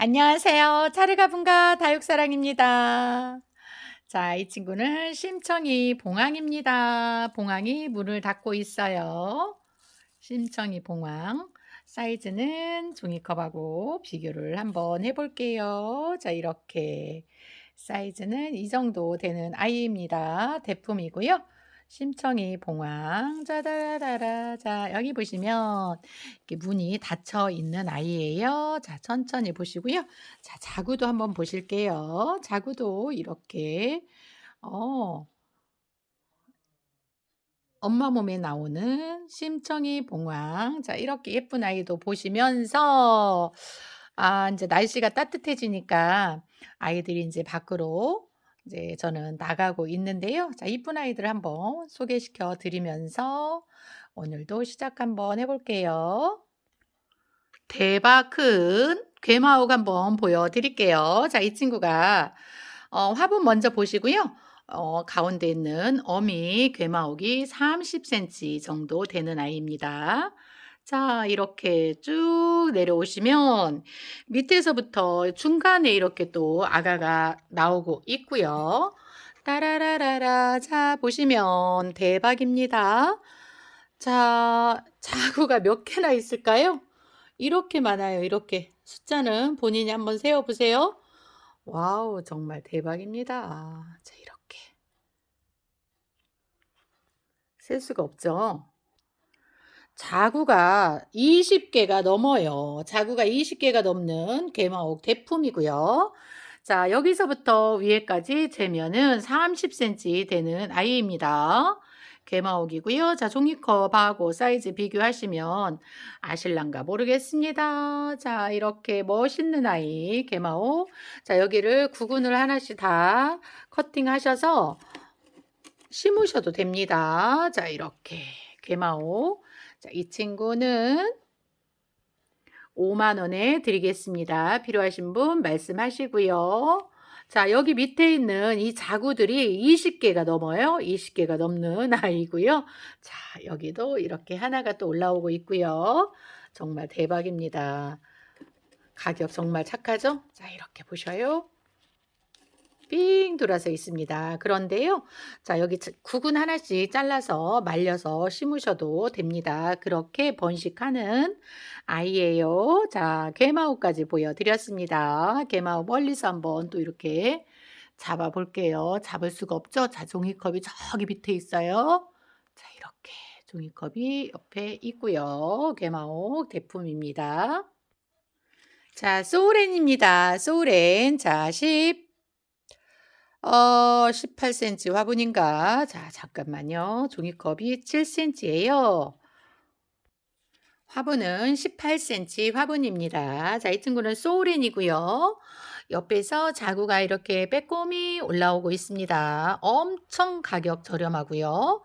안녕하세요. 차르가분가 다육사랑입니다. 자, 이 친구는 심청이 봉황입니다. 봉황이 문을 닫고 있어요. 심청이 봉황. 사이즈는 종이컵하고 비교를 한번 해볼게요. 자, 이렇게. 사이즈는 이 정도 되는 아이입니다. 대품이고요. 심청이 봉황 짜다라라 자 여기 보시면 이렇게 문이 닫혀 있는 아이예요. 자 천천히 보시고요. 자 자구도 한번 보실게요. 자구도 이렇게 어 엄마 몸에 나오는 심청이 봉황 자 이렇게 예쁜 아이도 보시면서 아 인제 날씨가 따뜻해지니까 아이들이 인제 밖으로 이제 저는 나가고 있는데요. 자 이쁜 아이들 한번 소개시켜 드리면서 오늘도 시작 한번 해 볼게요. 대박 큰 괴마옥 한번 보여 드릴게요. 자 이 친구가 어 화분 먼저 보시고요. 어 가운데 있는 어미 괴마옥이 30 센티 정도 되는 아이입니다. 자 이렇게 쭉 내려오시면 밑에서부터 중간에 이렇게 또 아가가 나오고 있고요. 따라라라라 자 보시면 대박입니다. 자 자구가 몇 개나 있을까요? 이렇게 많아요. 이렇게 숫자는 본인이 한번 세어 보세요. 와우 정말 대박입니다. 자 이렇게 셀 수가 없죠. 자구가 20개가 넘어요. 자구가 20개가 넘는 개마옥 대품이고요. 자, 여기서부터 위에까지 재면은 30cm 되는 아이입니다. 개마옥이고요. 자, 종이컵하고 사이즈 비교하시면 아실란가 모르겠습니다. 자, 이렇게 멋있는 아이 개마옥. 자, 여기를 구근을 하나씩 다 커팅하셔서 심으셔도 됩니다. 자, 이렇게 개마옥. 자, 이 친구는 5만 원에 드리겠습니다. 필요하신 분 말씀하시고요. 자, 여기 밑에 있는 이 자구들이 20개가 넘어요. 20개가 넘는 아이고요. 자, 여기도 이렇게 하나가 또 올라오고 있고요. 정말 대박입니다. 가격 정말 착하죠? 자, 이렇게 보셔요. 삥 돌아서 있습니다. 그런데요. 자, 여기 구근 하나씩 잘라서 말려서 심으셔도 됩니다. 그렇게 번식하는 아이예요. 자, 개마우까지 보여드렸습니다. 개마우 멀리서 한번 또 이렇게 잡아 볼게요. 잡을 수가 없죠? 자, 종이컵이 저기 밑에 있어요. 자, 이렇게 종이컵이 옆에 있고요. 개마옥 대품입니다. 자, 소울렌입니다. 소울렌. 자, 10, 어, 18cm 화분인가? 자, 잠깐만요. 종이컵이 7cm예요. 화분은 18cm 화분입니다. 자, 이 친구는 소울렌이고요. 옆에서 자구가 이렇게 빼꼼히 올라오고 있습니다. 엄청 가격 저렴하고요.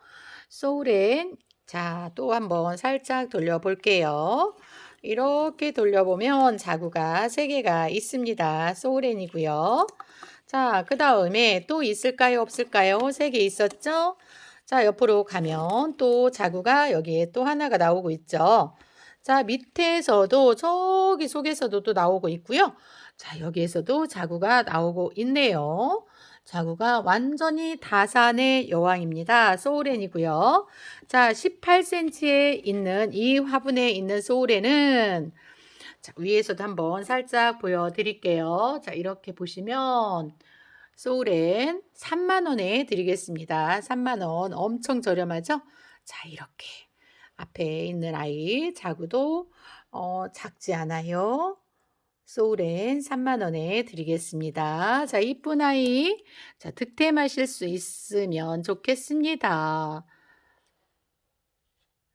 소울렌. 자, 또 한번 살짝 돌려볼게요. 이렇게 돌려보면 자구가 3개가 있습니다. 소울렌이고요. 자, 그 다음에 또 있을까요? 없을까요? 3개 있었죠? 자, 옆으로 가면 또 자구가 여기에 또 하나가 나오고 있죠. 자, 밑에서도 저기 속에서도 또 나오고 있고요. 자, 여기에서도 자구가 나오고 있네요. 자구가 완전히 다산의 여왕입니다. 소울렌이고요. 자, 18cm에 있는 이 화분에 있는 소울렌은 자, 위에서도 한번 살짝 보여드릴게요. 자, 이렇게 보시면 소울렌 3만 원에 드리겠습니다. 3만 원 엄청 저렴하죠? 자, 이렇게 앞에 있는 아이 자구도 어, 작지 않아요. 소울엔 3만 원에 드리겠습니다. 자, 이쁜 아이. 자, 득템하실 수 있으면 좋겠습니다.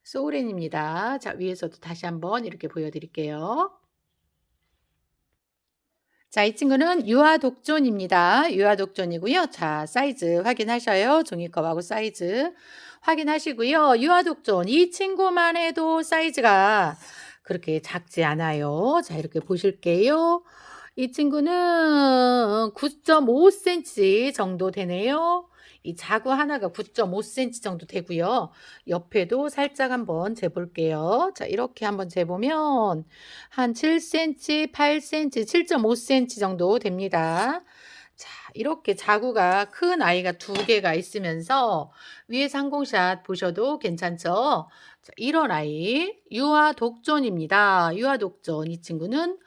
소울엔입니다. 자, 위에서도 다시 한번 이렇게 보여드릴게요. 자, 이 친구는 유아 독존입니다. 유아 독존이고요. 자, 사이즈 확인하셔요. 종이컵하고 사이즈 확인하시고요. 유아 독존 이 친구만 해도 사이즈가 그렇게 작지 않아요. 자, 이렇게 보실게요. 이 친구는 9.5cm 정도 되네요. 이 자구 하나가 9.5cm 정도 되고요. 옆에도 살짝 한번 재볼게요. 자, 이렇게 한번 재보면 한 7cm, 8cm, 7.5cm 정도 됩니다. 자, 이렇게 자구가 큰 아이가 두 개가 있으면서 위에 상공샷 보셔도 괜찮죠? 자, 이런 아이 유아 독존입니다. 유아 독존 이 친구는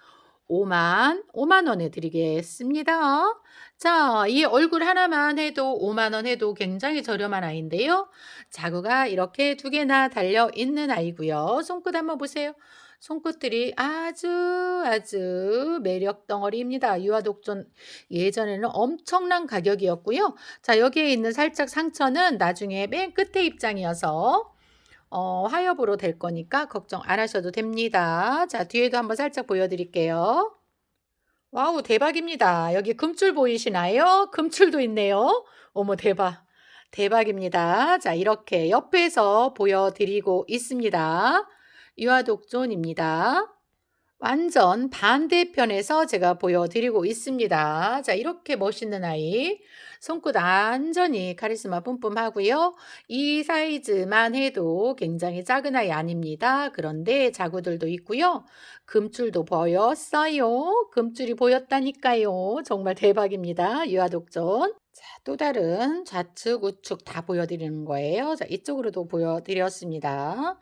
5만 5만 원에 드리겠습니다. 자, 이 얼굴 하나만 해도 5만 원 해도 굉장히 저렴한 아이인데요. 자구가 이렇게 두 개나 달려 있는 아이고요. 손끝 한번 보세요. 손끝들이 아주 아주 매력 덩어리입니다. 유아독존 예전에는 엄청난 가격이었고요. 자, 여기에 있는 살짝 상처는 나중에 맨 끝에 입장이어서 어, 하엽으로 될 거니까 걱정 안 하셔도 됩니다. 자, 뒤에도 한번 살짝 보여드릴게요. 와우, 대박입니다. 여기 금줄 보이시나요? 금줄도 있네요. 어머, 대박. 대박입니다. 자, 이렇게 옆에서 보여드리고 있습니다. 유아독존입니다. 완전 반대편에서 제가 보여드리고 있습니다. 자, 이렇게 멋있는 아이. 손끝 완전히 카리스마 뿜뿜하고요. 이 사이즈만 해도 굉장히 작은 아이 아닙니다. 그런데 자구들도 있고요. 금줄도 보였어요. 금줄이 보였다니까요. 정말 대박입니다. 유아독존. 자, 또 다른 좌측, 우측 다 보여드리는 거예요. 자, 이쪽으로도 보여드렸습니다.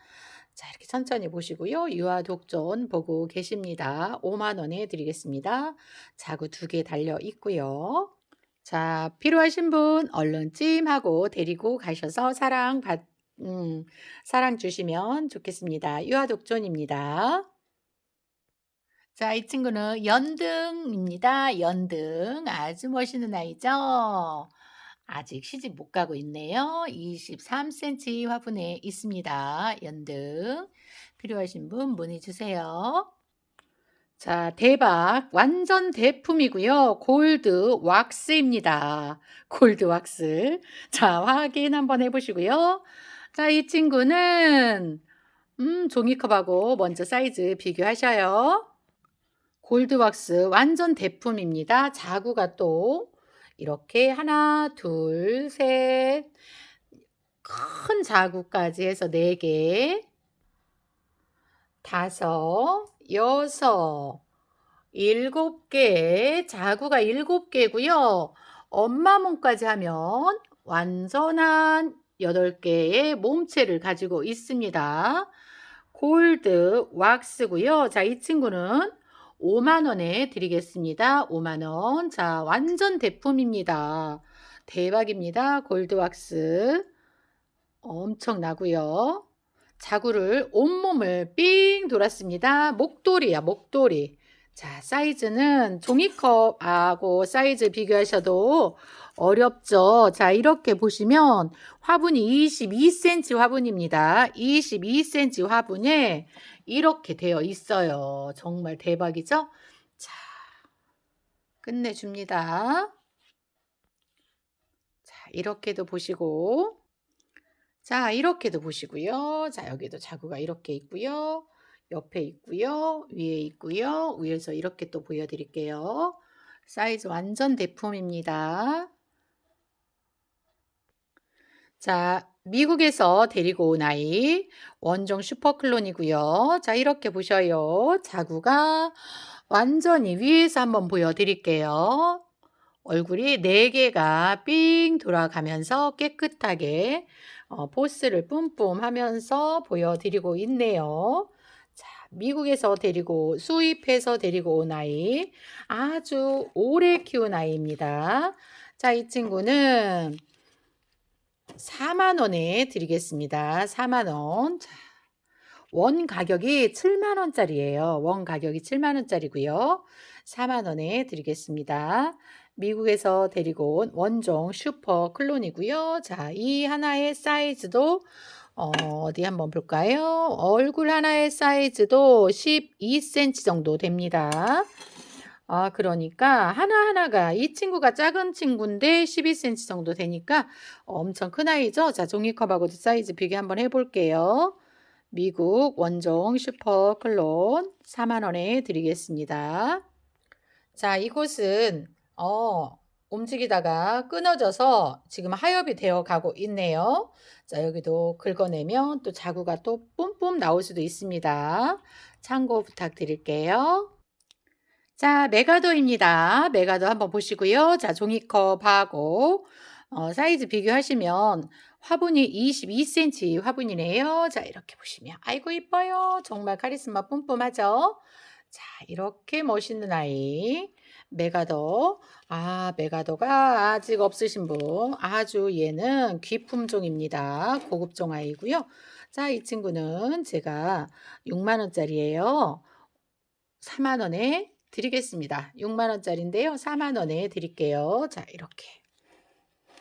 자, 이렇게 천천히 보시고요. 유아 독존 보고 계십니다. 5만 원에 드리겠습니다. 자구 두 개 달려 있고요. 자, 필요하신 분 얼른 찜하고 데리고 가셔서 사랑 받 음, 사랑 주시면 좋겠습니다. 유아 독존입니다. 자, 이 친구는 연등입니다. 연등. 아주 멋있는 아이죠? 아직 시집 못 가고 있네요. 23cm 화분에 있습니다. 연등. 필요하신 분 문의 주세요. 자, 대박. 완전 대품이고요. 골드 왁스입니다. 골드 왁스. 자, 확인 한번 해보시고요. 자, 이 친구는 음, 종이컵하고 먼저 사이즈 비교하셔요. 골드 왁스 완전 대품입니다. 자구가 또 이렇게 하나, 둘, 셋, 큰 자구까지 해서 네 개, 다섯, 여섯, 일곱 개, 자구가 일곱 개고요. 엄마 몸까지 하면 완전한 여덟 개의 몸체를 가지고 있습니다. 골드 왁스고요. 자, 이 친구는 5만 원에 드리겠습니다. 5만 원. 자, 완전 대품입니다. 대박입니다. 골드왁스. 엄청나고요. 자구를 온몸을 삥 돌았습니다. 목도리야, 목도리. 자, 사이즈는 종이컵하고 사이즈 비교하셔도 어렵죠. 자, 이렇게 보시면 화분이 22cm 화분입니다. 22cm 화분에 이렇게 되어 있어요. 정말 대박이죠? 자, 끝내줍니다. 자, 이렇게도 보시고, 자, 이렇게도 보시고요. 자, 여기도 자구가 이렇게 있고요. 옆에 있고요. 위에 있고요. 위에서 이렇게 또 보여드릴게요. 사이즈 완전 대품입니다. 자, 미국에서 데리고 온 아이 원종 슈퍼클론이고요. 자, 이렇게 보셔요. 자구가 완전히 위에서 한번 보여드릴게요. 얼굴이 4개가 삥 돌아가면서 깨끗하게 어, 포스를 뿜뿜 하면서 보여드리고 있네요. 자, 미국에서 데리고 수입해서 데리고 온 아이 아주 오래 키운 아이입니다. 자, 이 친구는 4만 원에 드리겠습니다. 4만 원. 자, 원 가격이 7만 원짜리예요. 원 가격이 7만 원짜리고요. 4만 원에 드리겠습니다. 미국에서 데리고 온 원종 슈퍼 클론이고요. 자, 이 하나의 사이즈도 어, 어디 한번 볼까요? 얼굴 하나의 사이즈도 12cm 정도 됩니다. 아, 그러니까 하나하나가 이 친구가 작은 친구인데 12cm 정도 되니까 엄청 큰 아이죠. 자, 종이컵하고도 사이즈 비교 한번 해볼게요. 미국 원종 슈퍼 클론 4만 원에 드리겠습니다. 자, 이곳은 어, 움직이다가 끊어져서 지금 하엽이 되어 가고 있네요. 자, 여기도 긁어내면 또 자구가 또 뿜뿜 나올 수도 있습니다. 참고 부탁드릴게요. 자, 메가더입니다. 메가더 한번 보시고요. 자, 종이컵하고 어, 사이즈 비교하시면 화분이 22cm 화분이네요. 자, 이렇게 보시면 아이고 이뻐요. 정말 카리스마 뿜뿜하죠? 자, 이렇게 멋있는 아이. 메가더. 아, 메가더가 아직 없으신 분. 아주 얘는 귀품종입니다. 고급종 아이고요. 자, 이 친구는 제가 6만 원짜리예요. 4만 원에 드리겠습니다. 6만 원짜리인데요. 4만 원에 드릴게요. 자, 이렇게.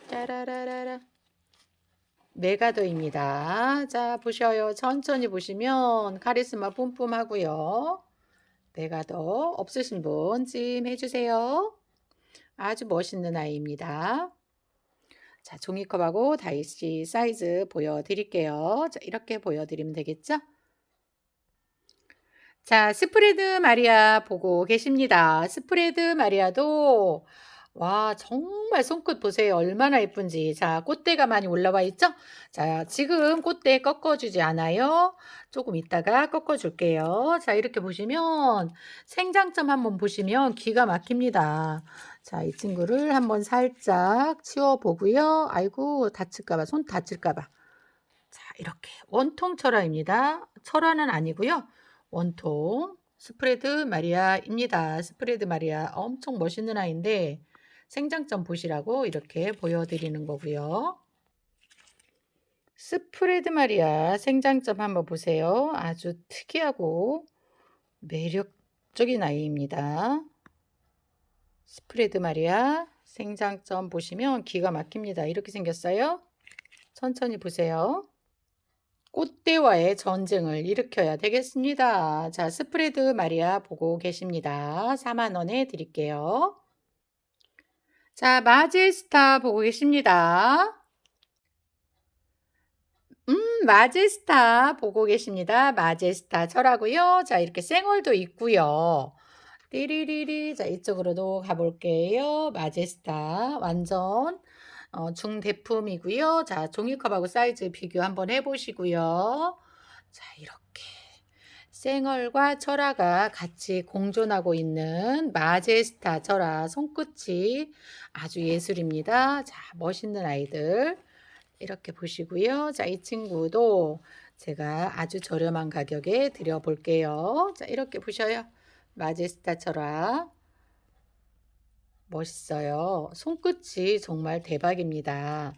짜라라라라. 메가더입니다. 자, 보셔요. 천천히 보시면 카리스마 뿜뿜하고요. 메가더 없으신 분 찜 해주세요. 아주 멋있는 아이입니다. 자, 종이컵하고 다이씨 사이즈 보여드릴게요. 자, 이렇게 보여드리면 되겠죠? 자, 스프레드 마리아 보고 계십니다. 스프레드 마리아도 와, 정말 손끝 보세요. 얼마나 예쁜지. 자, 꽃대가 많이 올라와 있죠? 자, 지금 꽃대 꺾어주지 않아요. 조금 있다가 꺾어줄게요. 자, 이렇게 보시면 생장점 한번 보시면 기가 막힙니다. 자, 이 친구를 한번 살짝 치워보고요. 아이고, 다칠까봐, 손 다칠까봐. 자, 이렇게 원통 철화입니다. 철화는 아니고요. 원통 스프레드 마리아입니다. 스프레드 마리아 엄청 멋있는 아이인데 생장점 보시라고 이렇게 보여드리는 거고요. 스프레드 마리아 생장점 한번 보세요. 아주 특이하고 매력적인 아이입니다. 스프레드 마리아 생장점 보시면 기가 막힙니다. 이렇게 생겼어요. 천천히 보세요. 꽃대와의 전쟁을 일으켜야 되겠습니다. 자, 스프레드 마리아 보고 계십니다. 4만 원에 드릴게요. 자, 마제스타 보고 계십니다. 음, 마제스타 보고 계십니다. 마제스타 철하고요. 자, 이렇게 생얼도 있고요. 띠리리리. 자, 이쪽으로도 가볼게요. 마제스타 완전 어, 중대품이고요. 자, 종이컵하고 사이즈 비교 한번 해보시고요. 자, 이렇게 생얼과 철화가 같이 공존하고 있는 마제스타 철화 손끝이 아주 예술입니다. 자, 멋있는 아이들 이렇게 보시고요. 자, 이 친구도 제가 아주 저렴한 가격에 드려볼게요. 자, 이렇게 보셔요. 마제스타 철화 멋있어요. 손끝이 정말 대박입니다.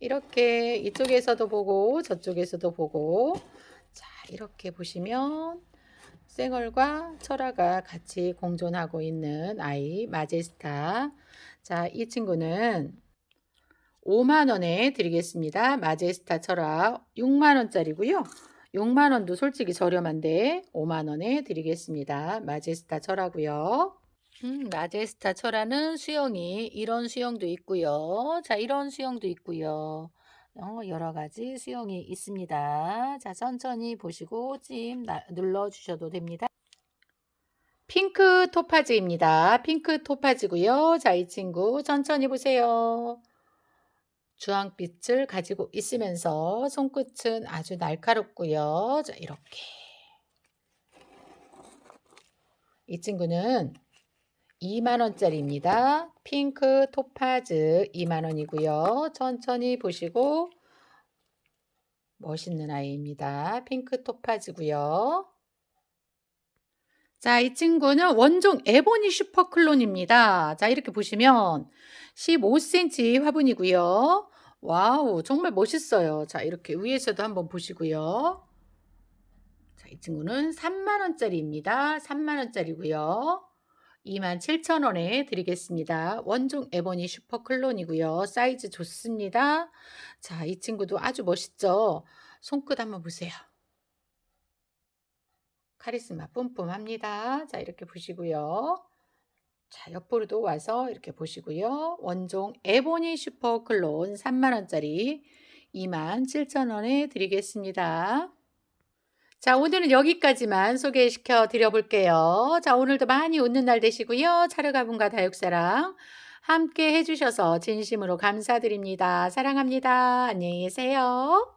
이렇게 이쪽에서도 보고 저쪽에서도 보고 자 이렇게 보시면 생얼과 철화가 같이 공존하고 있는 아이 마제스타 자 이 친구는 5만원에 드리겠습니다. 마제스타 철화 6만원짜리고요. 6만원도 솔직히 저렴한데 5만원에 드리겠습니다. 마제스타 철화고요. 음, 마제스타 철화는 수영이 이런 수영도 있고요. 자, 이런 수영도 있고요. 어, 여러 가지 수영이 있습니다. 자, 천천히 보시고 찜 나- 눌러 주셔도 됩니다. 핑크 토파즈입니다. 핑크 토파즈고요. 자, 이 친구 천천히 보세요. 주황빛을 가지고 있으면서 손끝은 아주 날카롭고요. 자, 이렇게. 이 친구는 2만원짜리입니다. 핑크 토파즈 2만원이고요. 천천히 보시고 멋있는 아이입니다. 핑크 토파즈고요. 자, 이 친구는 원종 에보니 슈퍼클론입니다. 자, 이렇게 보시면 15cm 화분이고요. 와우, 정말 멋있어요. 자, 이렇게 위에서도 한번 보시고요. 자, 이 친구는 3만원짜리입니다. 3만원짜리고요. 27,000원에 드리겠습니다. 원종 에보니 슈퍼 클론이고요. 사이즈 좋습니다. 자, 이 친구도 아주 멋있죠? 손끝 한번 보세요. 카리스마 뿜뿜합니다. 자, 이렇게 보시고요. 자, 옆으로도 와서 이렇게 보시고요. 원종 에보니 슈퍼 클론 3만원짜리 27,000원에 드리겠습니다. 자, 오늘은 여기까지만 소개시켜 드려 볼게요. 자, 오늘도 많이 웃는 날 되시고요. 차르가분과 다육사랑 함께 해 주셔서 진심으로 감사드립니다. 사랑합니다. 안녕히 계세요.